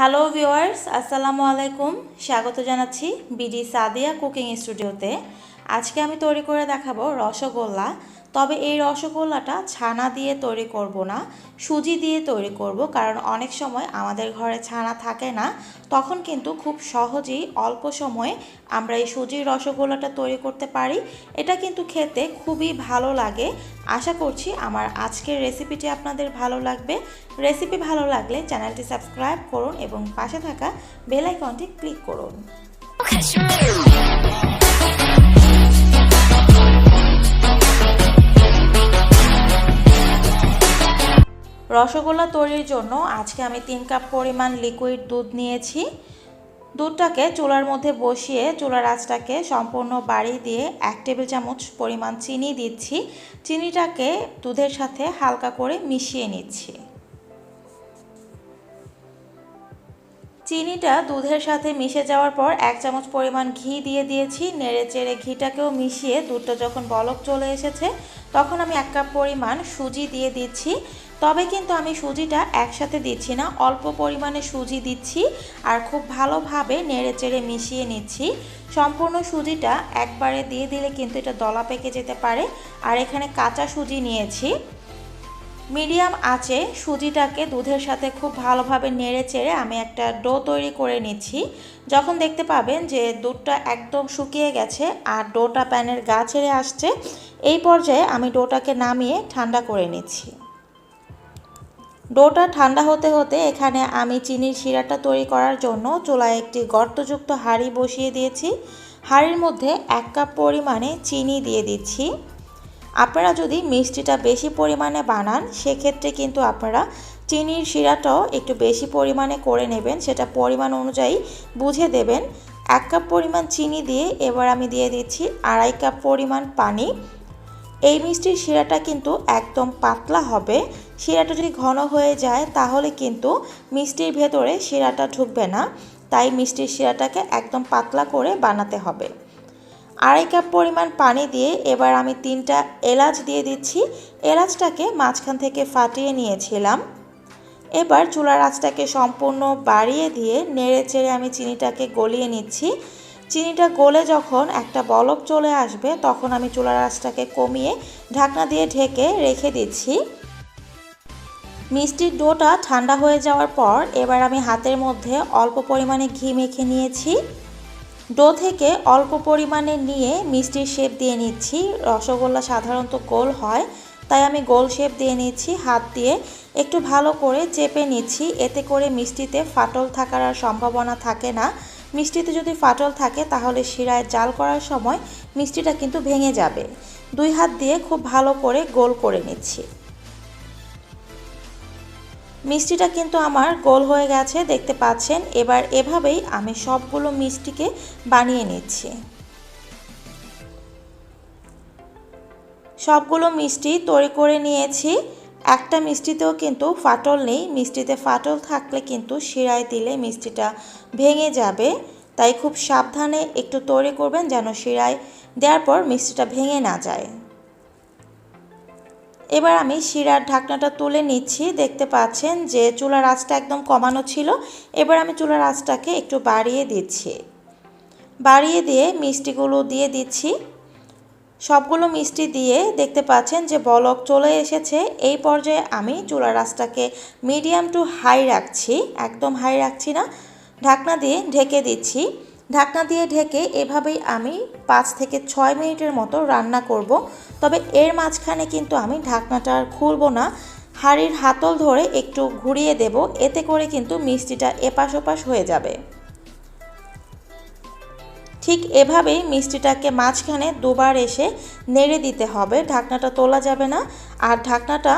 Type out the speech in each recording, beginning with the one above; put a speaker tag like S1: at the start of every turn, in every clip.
S1: Hello viewers আসসালামু আলাইকুম স্বাগত জানাচ্ছি বিডি সাদিয়া কুকিং স্টুডিওতে আজকে আমি তৈরি করে দেখাবো রসগোল্লা। তবে এই রসগোল্লাটা ছানা দিয়ে তৈরি করব না, সুজি দিয়ে তৈরি করব কারণ অনেক সময় আমাদের ঘরে ছানা থাকে না, তখন কিন্তু খুব সহজেই অল্প সময়ে আমরা এই সুজির রসগোল্লাটা তৈরি করতে পারি। এটা কিন্তু খেতে খুবই ভালো লাগে। আশা করছি আমার আজকের রেসিপিটি আপনাদের ভালো লাগবে। রেসিপি ভালো লাগলে চ্যানেলটি সাবস্ক্রাইব করুন এবং পাশে থাকা বেল আইকনটি ক্লিক করুন। রসগোল্লা তৈরির জন্য আজকে আমি তিন কাপ পরিমাণ লিকুইড দুধ নিয়েছি। দুধটাকে চুলার মধ্যে বসিয়ে চুলার আঁচটাকে সম্পূর্ণ বাড়ি দিয়ে এক টেবিল চামচ পরিমাণ চিনি দিচ্ছি। চিনিটাকে দুধের সাথে হালকা করে মিশিয়ে নিচ্ছি। চিনিটা দুধের সাথে মিশে যাওয়ার পর এক চামচ পরিমাণ ঘি দিয়ে দিয়েছি। নেড়ে চেড়ে ঘিটাকেও মিশিয়ে দুধটা যখন বলক চলে এসেছে, তখন আমি এক কাপ পরিমাণ সুজি দিয়ে দিচ্ছি। তবে কিন্তু আমি সুজিটা একসাথে দিচ্ছি না, অল্প পরিমাণে সুজি দিচ্ছি আর খুব ভালোভাবে নেড়ে চেড়ে মিশিয়ে নিচ্ছি। সম্পূর্ণ সুজিটা একবারে দিয়ে দিলে কিন্তু এটা দলা পেকে যেতে পারে। আর এখানে কাঁচা সুজি নিয়েছি। মিডিয়াম আঁচে সুজিটাকে দুধের সাথে খুব ভালোভাবে নেড়ে চেড়ে আমি একটা ডো তৈরি করে নিচ্ছি। যখন দেখতে পাবেন যে দুধটা একদম শুকিয়ে গেছে আর ডোটা প্যানের গা ছেড়ে আসছে, এই পর্যায়ে আমি ডোটাকে নামিয়ে ঠান্ডা করে নিচ্ছি। ডোটা ঠান্ডা হতে হতে এখানে আমি চিনির শিরাটা তৈরি করার জন্য চুলায় একটি গর্তযুক্ত হাঁড়ি বসিয়ে দিয়েছি। হাঁড়ির মধ্যে এক কাপ পরিমাণে চিনি দিয়ে দিচ্ছি। আপনারা যদি মিষ্টিটা বেশি পরিমাণে বানান, সেক্ষেত্রে কিন্তু আপনারা চিনির শিরাটাও একটু বেশি পরিমাণে করে নেবেন, সেটা পরিমাণ অনুযায়ী বুঝে দেবেন। এক কাপ পরিমাণ চিনি দিয়ে এবার আমি দিয়ে দিচ্ছি আড়াই কাপ পরিমাণ পানি। এই মিষ্টির শিরাটা কিন্তু একদম পাতলা হবে। শিরাটা যদি ঘন হয়ে যায়, তাহলে কিন্তু মিষ্টির ভেতরে শিরাটা ঢুকবে না। তাই মিষ্টির শিরাটাকে একদম পাতলা করে বানাতে হবে। আড়াই কাপ পরিমাণ পানি দিয়ে এবার আমি তিনটা এলাচ দিয়ে দিচ্ছি। এলাচটাকে মাঝখান থেকে ফাটিয়ে নিয়েছিলাম। এবার চুলার আঁচটাকে সম্পূর্ণ বাড়িয়ে দিয়ে নেড়ে চেড়ে আমি চিনিটাকে গলিয়ে নিচ্ছি। চিনিটা গলে যখন একটা বলক চলে আসবে, তখন আমি চুলার আঁচটাকে কমিয়ে ঢাকনা দিয়ে ঢেকে রেখে দিচ্ছি। মিষ্টির ডোটা ঠান্ডা হয়ে যাওয়ার পর এবার আমি হাতের মধ্যে অল্প পরিমাণে ঘি মেখে নিয়েছি। ডো থেকে অল্প পরিমাণে নিয়ে মিষ্টির শেপ দিয়ে নিচ্ছি। রসগোল্লা সাধারণত গোল হয়, তাই আমি গোল শেপ দিয়ে নিচ্ছি। হাত দিয়ে একটু ভালো করে চেপে নিচ্ছি, এতে করে মিষ্টিতে ফাটল থাকার আর সম্ভাবনা থাকে না। মিষ্টিতে যদি ফাটল থাকে, তাহলে শিরায় জাল করার সময় মিষ্টিটা কিন্তু ভেঙে যাবে। দুই হাত দিয়ে খুব ভালো করে গোল করে নিচ্ছি। মিষ্টিটা কিন্তু আমার গোল হয়ে গেছে, দেখতে পাচ্ছেন? এবার এভাবেই আমি সবগুলো মিষ্টিকে বানিয়ে নিচ্ছি। সবগুলো মিষ্টি তৈরি করে নিয়েছি। একটা মিষ্টিতেও কিন্তু ফাটল নেই। মিষ্টিতে ফাটল থাকলে কিন্তু শিরায় দিলে মিষ্টিটা ভেঙে যাবে। তাই খুব সাবধানে একটু তৈরি করবেন যেন শিরায় দেওয়ার পর মিষ্টিটা ভেঙে না যায়। এবার আমি শিরার ঢাকনাটা তুলে নিচ্ছি। দেখতে পাচ্ছেন যে চুলার আঁচটা একদম কমানো ছিল। এবার আমি চুলার আঁচটাকে একটু বাড়িয়ে দিচ্ছি। বাড়িয়ে দিয়ে মিষ্টিগুলো দিয়ে দিচ্ছি। সবগুলো মিষ্টি দিয়ে দেখতে পাচ্ছেন যে বলক চলে এসেছে। এই পর্যায়ে আমি চুলার আঁচটাকে মিডিয়াম টু হাই রাখছি, একদম হাই রাখছি না। ঢাকনা দিয়ে ঢেকে দিচ্ছি। ঢাকনা দিয়ে ঢেকে এভাবেই আমি পাঁচ থেকে ছয় মিনিটের মতো রান্না করব। তবে এর মাঝখানে কিন্তু আমি ঢাকনাটা আর খুলব না। হাঁড়ির হাতল ধরে একটু ঘুরিয়ে দেব, এতে করে কিন্তু মিষ্টিটা এপাশ ওপাশ হয়ে যাবে। ঠিক এভাবেই মিষ্টিটাকে মাঝখানে দুবার এসে নেড়ে দিতে হবে। ঢাকনাটা তোলা যাবে না আর ঢাকনাটা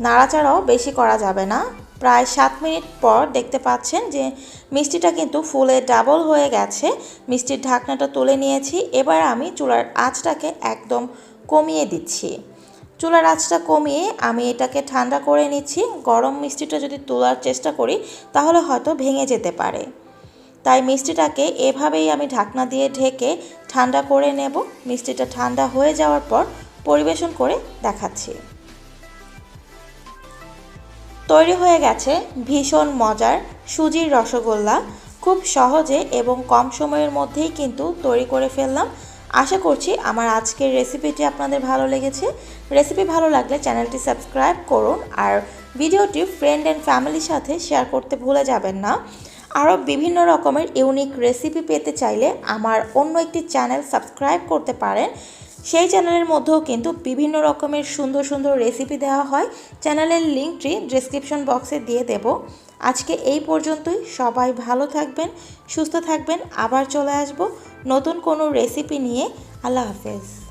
S1: নাড়াচাড়াও বেশি করা যাবে না। প্রায় সাত মিনিট পর দেখতে পাচ্ছেন যে মিষ্টিটা কিন্তু ফুলে ডাবল হয়ে গেছে। মিষ্টির ঢাকনাটা তুলে নিয়েছি। এবার আমি চুলার আঁচটাকে একদম কমিয়ে দিচ্ছি। চুলার আঁচটা কমিয়ে আমি এটাকে ঠান্ডা করে নিচ্ছি। গরম মিষ্টিটা যদি তোলার চেষ্টা করি তাহলে হয়তো ভেঙে যেতে পারে। তাই মিষ্টিটাকে এভাবেই আমি ঢাকনা দিয়ে ঢেকে ঠান্ডা করে নেব। মিষ্টিটা ঠান্ডা হয়ে যাওয়ার পর পরিবেশন করে দেখাচ্ছি। তৈরি হয়ে গেছে ভীষণ মজার সুজির রসগোল্লা। খুব সহজে এবং কম সময়ের মধ্যেই কিন্তু তৈরি করে ফেললাম। আশা করছি আমার আজকের রেসিপিটি আপনাদের ভালো লেগেছে। রেসিপি ভালো লাগলে চ্যানেলটি সাবস্ক্রাইব করুন আর ভিডিওটি ফ্রেন্ড অ্যান্ড ফ্যামিলির সাথে শেয়ার করতে ভুলে যাবেন না। আরও বিভিন্ন রকমের ইউনিক রেসিপি পেতে চাইলে আমার অন্য একটি চ্যানেল সাবস্ক্রাইব করতে পারেন। সেই চ্যানেলের মধ্যেও কিন্তু বিভিন্ন রকমের সুন্দর সুন্দর রেসিপি দেওয়া হয়। চ্যানেলের লিঙ্কটি ডিসক্রিপশন বক্সে দিয়ে দেব। আজকে এই পর্যন্তই। সবাই ভালো থাকবেন, সুস্থ থাকবেন। আবার চলে আসব নতুন কোনো রেসিপি নিয়ে। আল্লাহ হাফেজ।